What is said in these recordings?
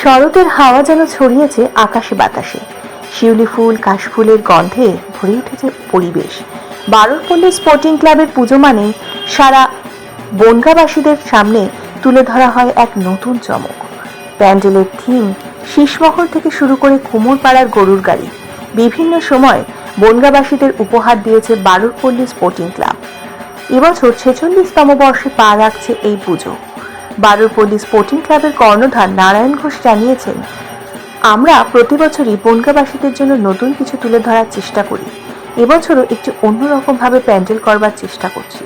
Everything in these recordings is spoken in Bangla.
শরতের হাওয়া যেন ছড়িয়েছে আকাশে বাতাসে। শিউলি ফুল কাশফুলের গন্ধে ভরে উঠেছে পরিবেশ। বারোরপল্লী স্পোর্টিং ক্লাবের পুজো মানে সারা বনগাবাসীদের সামনে তুলে ধরা হয় এক নতুন চমক। প্যান্ডেলের থিম শীষমহল থেকে শুরু করে কুমোরপাড়ার গরুর গাড়ি। বিভিন্ন সময় বনগাবাসীদের উপহার দিয়েছে বারুরপল্লী স্পোর্টিং ক্লাব। এবছর ছেচল্লিশতম বর্ষে পা রাখছে এই পুজো। বারুরপল্লী স্পোর্টিং ক্লাবের কর্ণধার নারায়ণ ঘোষ জানিয়েছেন, আমরা প্রতি বছরই বনগাবাসীদের জন্য নতুন কিছু তুলে ধরার চেষ্টা করি। এবছরও একটি অন্যরকমভাবে প্যান্ডেল করবার চেষ্টা করছি।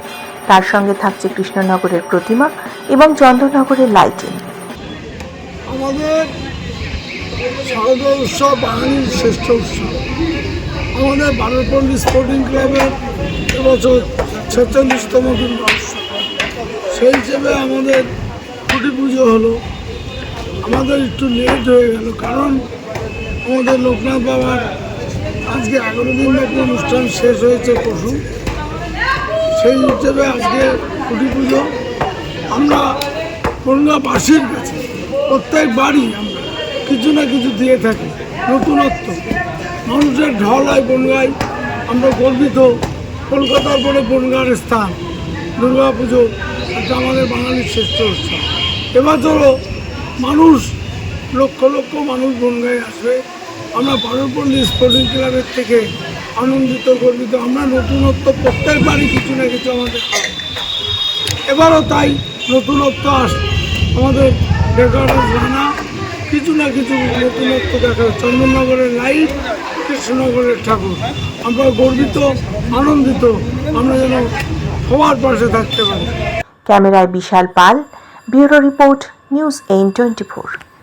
তার সঙ্গে থাকছে কৃষ্ণনগরের প্রতিমা এবং চন্দ্রনগরের লাইটিং। আমাদের শারদীয় উৎসব বাঙালির শ্রেষ্ঠ উৎসব। আমাদের বারোপল্লী স্পোর্টিং ক্লাবের এবছর ছেচল্লিশতম উৎসব। সেই হিসেবে আমাদের খুঁটি পুজো হলো। আমাদের একটু লেট হয়ে গেল, কারণ আমাদের লোকনাথ বাবার আজকে এগারো দিন ব্যাপী অনুষ্ঠান শেষ হয়েছে পশু সেই হিসেবে আজকে কুটি পুজো। আমরা বনগাবাসীর কাছে, প্রত্যেক বাড়ি আমরা কিছু না কিছু দিয়ে থাকি, নতুনত্ব। মানুষের ঢল হয় বনগায় আমরা গর্বিত কলকাতার পরে বনগার স্থান দুর্গা পুজো এটা আমাদের বাঙালির শ্রেষ্ঠ উৎসব। এবছরও মানুষ, লক্ষ লক্ষ মানুষ বনগায় আসবে। আমরা পারপল্লী স্পোর্টিং ক্লাবের থেকে আনন্দিত, গর্বিত। আমরা নতুনত্ব প্রত্যেক বাড়ি কিছু না কিছু আমাদের এবারও তাই নতুনত্ব আস, আমাদের ডেকারাস রানা কিছু না কিছু নতুনত্ব দেখা চন্দননগরের লাইট, কৃষ্ণনগরের ঠাকুর। আমরা গর্বিত, আনন্দিত। আমরা যেন সবার পাশে থাকতে পারি। ক্যামেরায় বিশাল পাল। Bureau Report News N24